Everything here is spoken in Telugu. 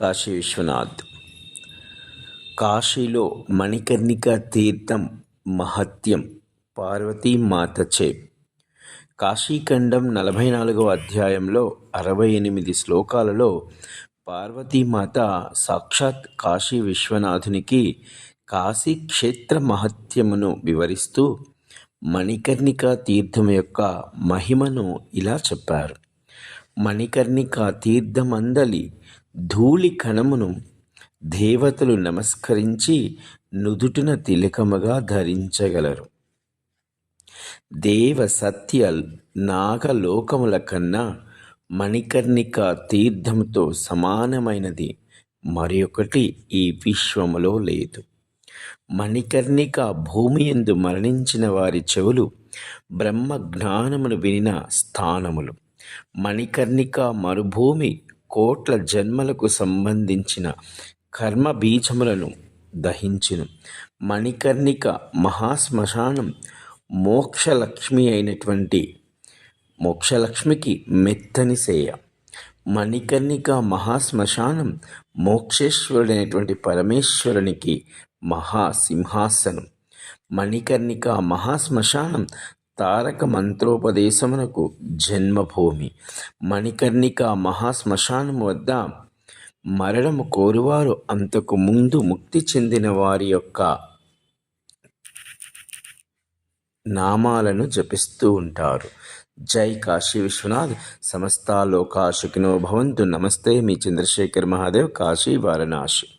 కాశీ విశ్వనాథ్. కాశీలో మణికర్ణిక తీర్థం మహత్యం పార్వతీమాతచే కాశీఖండం నలభై నాలుగవ అధ్యాయంలో అరవై ఎనిమిది శ్లోకాలలో పార్వతీమాత సాక్షాత్ కాశీ విశ్వనాథునికి కాశీ క్షేత్ర మహత్యమును వివరిస్తూ మణికర్ణిక తీర్థం యొక్క మహిమను ఇలా చెప్పారు. మణికర్ణిక తీర్థమందలి ధూళి కణమును దేవతలు నమస్కరించి నుదుటిన తిలకముగా ధరించగలరు. దేవ సత్య నాగలోకముల కన్నా మణికర్ణిక తీర్థంతో సమానమైనది మరొకటి ఈ విశ్వములో లేదు. మణికర్ణిక భూమి ఎందు మరణించిన వారి చెవులు బ్రహ్మ జ్ఞానమును వినిన స్థానములు. మణికర్ణిక మరుభూమి కోట్ల జన్మలకు సంబంధించిన కర్మ బీజములను దహించును. మణికర్ణిక మహాశ్మశానం మోక్షలక్ష్మి అయినటువంటి మోక్షలక్ష్మికి మెత్తని సేయ. మణికర్ణిక మహాశ్మశానం మోక్షేశ్వరుడైనటువంటి పరమేశ్వరునికి మహాసింహాసనం. మణికర్ణిక మహాశ్మశానం తారక మంత్రోపదేశమునకు జన్మభూమి. మణికర్ణిక మహాశ్మశానం వద్ద మరణము కోరువారు అంతకు ముందు ముక్తి చెందిన వారి యొక్క నామాలను జపిస్తూ ఉంటారు. జై కాశీ విశ్వనాథ్. సమస్త లోకాశుకినో భవంతు. నమస్తే మీ చంద్రశేఖర్ మహాదేవ్. కాశీ వారణాసి.